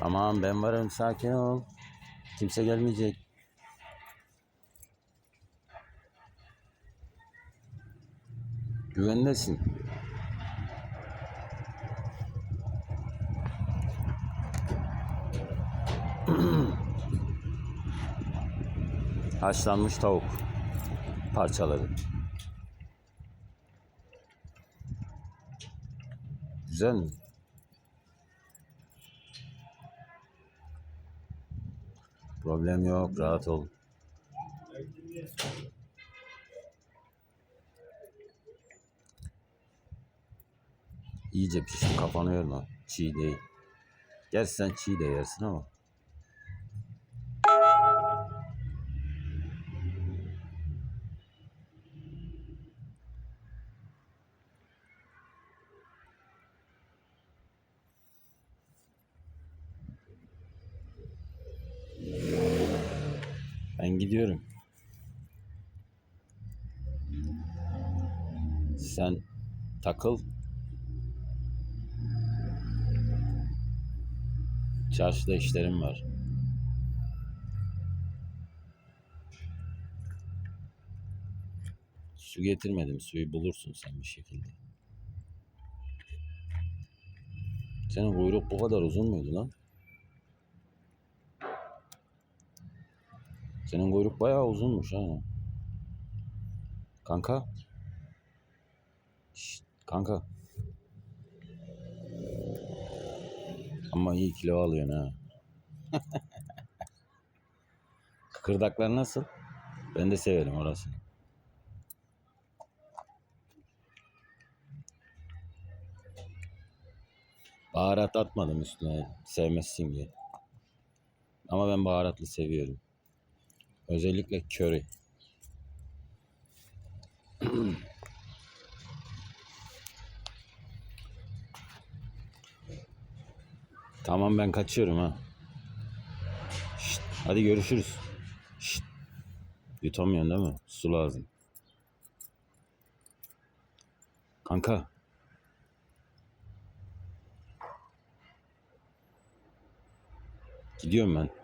Tamam ben varım sakin ol. Kimse gelmeyecek. Güvendesin. Haşlanmış tavuk parçaları. Güzel mi? Problem yok, rahat ol. İyice pişti, kafanı yorma. Çiğ değil. Gerçi sen çiğ de yersin ama. Ben gidiyorum. Sen takıl. Çarşıda işlerim var. Su getirmedim. Suyu bulursun sen bir şekilde. Senin kuyruk bu kadar uzun muydu lan? Senin kuyruk bayağı uzunmuş ha. Kanka. Şşt, kanka. Ama iyi kilo alıyorsun ha. Kıkırdaklar nasıl? Ben de severim orasını. Baharat atmadım üstüne sevmezsin diye. Ama ben baharatlı seviyorum. Özellikle köri. Tamam ben kaçıyorum ha. Şşt, hadi görüşürüz. Şşt. Yutamıyorsun değil mi? Su lazım. Kanka. Gidiyorum ben.